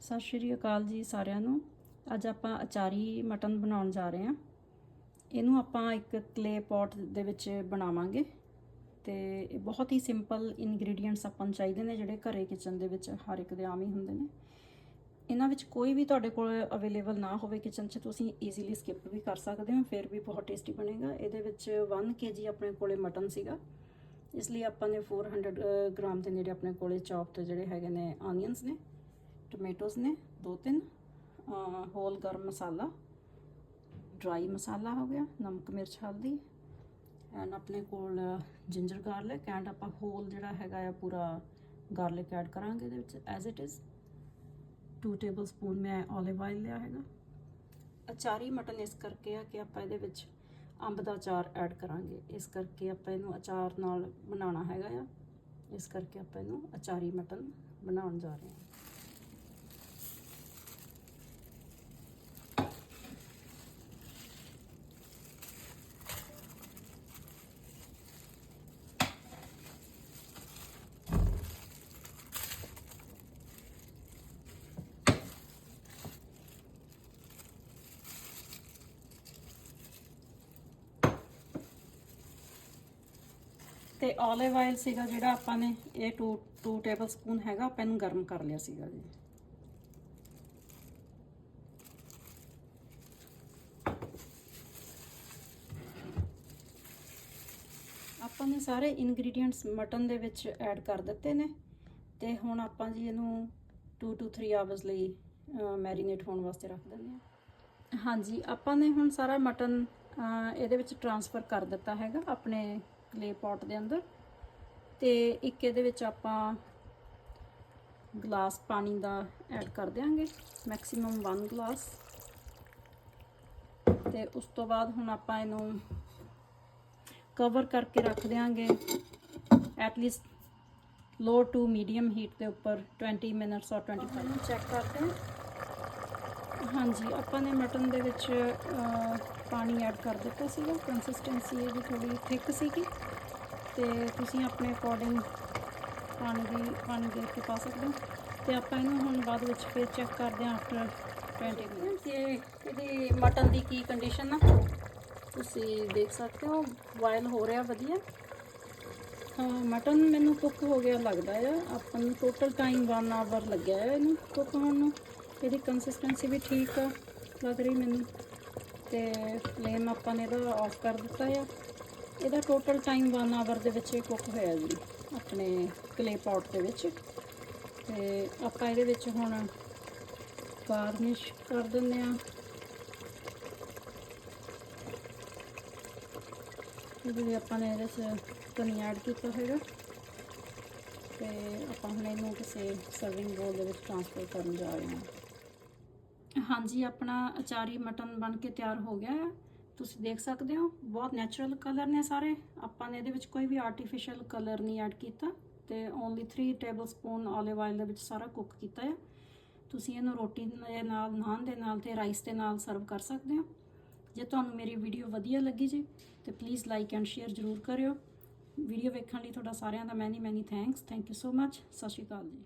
ਸਤਿ ਸ਼੍ਰੀ ਅਕਾਲ ਜੀ ਸਾਰਿਆਂ ਨੂੰ। ਅੱਜ ਆਪਾਂ ਅਚਾਰੀ ਮਟਨ ਬਣਾਉਣ ਜਾ ਰਹੇ ਹਾਂ। ਇਹਨੂੰ ਆਪਾਂ ਇੱਕ ਕਲੇ ਪੋਟ ਦੇ ਵਿੱਚ ਬਣਾਵਾਂਗੇ ਤੇ ਇਹ ਬਹੁਤ ਹੀ ਸਿੰਪਲ ਇਨਗਰੀਡੀਅੰਟਸ ਆਪਾਂ ਨੂੰ ਚਾਹੀਦੇ ਨੇ ਜਿਹੜੇ ਘਰੇ ਕਿਚਨ ਦੇ ਵਿੱਚ ਹਰ ਇੱਕ ਦੇ ਆਮ ਹੀ ਹੁੰਦੇ ਨੇ। ਇਹਨਾਂ ਵਿੱਚ ਕੋਈ ਵੀ ਤੁਹਾਡੇ ਕੋਲ ਅਵੇਲੇਬਲ ਨਾ ਹੋਵੇ ਕਿਚਨ 'ਚ, ਤੁਸੀਂ ਈਜ਼ੀਲੀ ਸਕਿਪ ਵੀ ਕਰ ਸਕਦੇ ਹੋ, ਫਿਰ ਵੀ ਬਹੁਤ ਟੇਸਟੀ ਬਣੇਗਾ। ਇਹਦੇ ਵਿੱਚ 1 kg ਆਪਣੇ ਕੋਲੇ ਮਟਨ ਸੀਗਾ। ਇਸ ਲਈ ਆਪਾਂ ਨੇ 400 ਗ੍ਰਾਮ ਦੇ ਨੇੜੇ ਆਪਣੇ ਕੋਲੇ 'ਤੇ ਜਿਹੜੇ ਹੈਗੇ ਨੇ ਆਨੀਅਨਸ ਨੇ। ਟੋਮੇਟੋਸ ਨੇ, ਦੋ ਤਿੰਨ ਹੋਲ ਗਰਮ ਮਸਾਲਾ, ਡਰਾਈ ਮਸਾਲਾ ਹੋ ਗਿਆ, ਨਮਕ ਮਿਰਚ, ਹਲਦੀ ਐਂਡ ਆਪਣੇ ਕੋਲ ਜਿੰਜਰ ਗਾਰਲਿਕ ਐਂਡ ਆਪਾਂ ਹੋਲ ਜਿਹੜਾ ਹੈਗਾ ਆ ਪੂਰਾ ਗਾਰਲਿਕ ਐਡ ਕਰਾਂਗੇ ਇਹਦੇ ਵਿੱਚ as it is 2 tablespoon ਮੈਂ ਓਲਿਵ ਆਇਲ ਲਿਆ ਹੈਗਾ। ਅਚਾਰੀ ਮਟਨ ਇਸ ਕਰਕੇ ਆ ਕਿ ਆਪਾਂ ਇਹਦੇ ਵਿੱਚ ਅੰਬ ਦਾ ਅਚਾਰ ਐਡ ਕਰਾਂਗੇ। ਇਸ ਕਰਕੇ ਆਪਾਂ ਇਹਨੂੰ ਅਚਾਰ ਨਾਲ ਬਣਾਉਣਾ ਹੈਗਾ ਆ। ਇਸ ਕਰਕੇ ਆਪਾਂ ਇਹਨੂੰ ਅਚਾਰੀ ਮਟਨ ਬਣਾਉਣ ਜਾ ਰਹੇ ਹਾਂ। ਤੇ 올ਿਵ ਆਇਲ ਸੀਗਾ ਜਿਹੜਾ ਆਪਾਂ ਨੇ, ਇਹ 2 2 ਟੇਬਲ ਸਪੂਨ ਹੈਗਾ, ਆਪਾਂ ਇਹਨੂੰ ਗਰਮ ਕਰ ਲਿਆ ਸੀਗਾ ਜੀ। ਆਪਾਂ ਨੇ ਸਾਰੇ ਇਨਗਰੀਡੀਅੰਟਸ ਮਟਨ ਦੇ ਵਿੱਚ ਐਡ ਕਰ ਦਿੱਤੇ ਨੇ, ਤੇ ਹੁਣ ਆਪਾਂ ਜੀ ਇਹਨੂੰ 2 ਟੂ 3 ਆਵਰਸ ਲਈ ਮੈਰੀਨੇਟ ਹੋਣ ਵਾਸਤੇ ਰੱਖ ਦਿੰਦੇ ਹਾਂ। ਹਾਂਜੀ, ਆਪਾਂ ਨੇ ਹੁਣ ਸਾਰਾ ਮਟਨ ਇਹਦੇ ਵਿੱਚ ਟਰਾਂਸਫਰ ਕਰ ਦਿੱਤਾ ਹੈਗਾ, ਆਪਣੇ ਕਲੇ ਪੋਟ ਦੇ ਅੰਦਰ ਤੇ ਇੱਕ ਇਹਦੇ ਵਿੱਚ ਆਪਾਂ ਗਲਾਸ ਪਾਣੀ ਦਾ ਐਡ ਕਰ ਦਿਆਂਗੇ ਮੈਕਸਿਮਮ 1 ਗਲਾਸ ਤੇ ਉਸ ਤੋਂ ਬਾਅਦ ਹੁਣ ਆਪਾਂ ਇਹਨੂੰ ਕਵਰ ਕਰਕੇ ਰੱਖ ਦਿਆਂਗੇ at least low to medium heat ਦੇ ਉੱਪਰ 20 ਮਿੰਟਸ ਔਰ 25 ਮਿੰਟ ਚੈੱਕ ਕਰਦੇ ਹਾਂ। ਹਾਂਜੀ ਆਪਾਂ ਨੇ ਮਟਨ ਦੇ ਵਿੱਚ ਪਾਣੀ ਐਡ ਕਰ ਦਿੱਤਾ ਸੀਗਾ ਕੰਸਿਸਟੈਂਸੀ ਇਹਦੀ ਥੋੜੀ ਥਿਕ ਸੀਗੀ। ਤੇ ਤੁਸੀਂ ਆਪਣੇ ਅਕੋਰਡਿੰਗ ਪਾਣੀ ਦੀ ਪਾਣੀ ਦੇਖ ਕੇ ਪਾ ਸਕਦੇ ਹੋ। ਤੇ ਆਪਾਂ ਇਹਨੂੰ ਹੁਣ ਬਾਅਦ ਵਿੱਚ ਫਿਰ ਚੈੱਕ ਕਰਦੇ ਹਾਂ ਆਫਟਰ 20 ਮਿੰਟਸ ਇਹ ਇਹਦੀ ਮਟਨ ਦੀ ਕੀ ਕੰਡੀਸ਼ਨ ਆ? ਤੁਸੀਂ ਦੇਖ ਸਕਦੇ ਹੋ ਬੋਇਲ ਹੋ ਰਿਹਾ ਵਧੀਆ। ਮਟਨ ਮੈਨੂੰ ਕੁੱਕ ਹੋ ਗਿਆ ਲੱਗਦਾ ਹੈ ਆਪਾਂ ਨੂੰ ਟੋਟਲ ਟਾਈਮ 1 ਆਵਰ ਲੱਗਿਆ ਹੈ ਇਹਨੂੰ ਕੁੱਕ ਹੋਣ ਨੂੰ। ਇਹਦੀ ਕੰਸਿਸਟੈਂਸੀ ਵੀ ਠੀਕ ਆ, ਲੱਗ ਰਹੀ ਮੈਨੂੰ। ਤੇ ਫਲੇਮ ਆਪਾਂ ਨੇ ਇਹਦਾ ਆਫ ਕਰ ਦਿੱਤਾ ਆ। ਇਹਦਾ ਟੋਟਲ ਟਾਈਮ 1 ਆਵਰ ਦੇ ਵਿੱਚ ਕੁੱਕ ਹੋਇਆ ਜੀ, ਆਪਣੇ ਕਲੇ ਪੌਟ ਦੇ ਵਿੱਚ। ਤੇ ਆਪਾਂ ਇਹਦੇ ਵਿੱਚ ਹੁਣ ਗਾਰਨਿਸ਼ ਕਰ ਦਿੰਦੇ ਆ। ਇਹਦੇ ਲਈ ਆਪਾਂ ਨੇ ਇਹਦੇ 'ਚ ਧਨੀਆ ਐਡ ਕੀਤਾ ਹੈਗਾ। ਤੇ ਆਪਾਂ ਹੁਣ ਇਹਨੂੰ ਕਿਸੇ ਸਰਵਿੰਗ ਬੋਲ ਦੇ ਵਿੱਚ ਟ੍ਰਾਂਸਫਰ ਕਰਨ ਜਾ ਰਹੇ ਹਾਂ। ਹਾਂਜੀ, ਆਪਣਾ ਅਚਾਰੀ ਮਟਨ ਬਣ ਕੇ ਤਿਆਰ ਹੋ ਗਿਆ ਹੈ ਤੁਸੀਂ ਦੇਖ ਸਕਦੇ ਹੋ, ਬਹੁਤ ਨੈਚੁਰਲ ਕਲਰ ਨੇ ਸਾਰੇ। ਆਪਾਂ ਨੇ ਇਹਦੇ ਵਿੱਚ ਕੋਈ ਵੀ ਆਰਟੀਫੀਸ਼ੀਅਲ ਕਲਰ ਨਹੀਂ ਐਡ ਕੀਤਾ ਤੇ only 3 tablespoon olive oil ਦੇ ਵਿੱਚ ਸਾਰਾ ਕੁੱਕ ਕੀਤਾ ਹੈ ਤੁਸੀਂ ਇਹਨੂੰ ਰੋਟੀ ਦੇ ਨਾਲ, ਨਾਨ ਦੇ ਨਾਲ ਤੇ ਰਾਈਸ ਦੇ ਨਾਲ ਸਰਵ ਕਰ ਸਕਦੇ ਹੋ। ਜੇ ਤੁਹਾਨੂੰ ਮੇਰੀ ਵੀਡੀਓ ਵਧੀਆ ਲੱਗੀ ਜੀ, ਤੇ ਪਲੀਜ਼ ਲਾਈਕ ਐਂਡ ਸ਼ੇਅਰ ਜ਼ਰੂਰ ਕਰਿਓ। ਵੀਡੀਓ ਵੇਖਣ ਲਈ ਤੁਹਾਡਾ ਸਾਰਿਆਂ ਦਾ many many thanks thank you so much ਸਤਿ ਸ਼੍ਰੀ ਅਕਾਲ ਜੀ।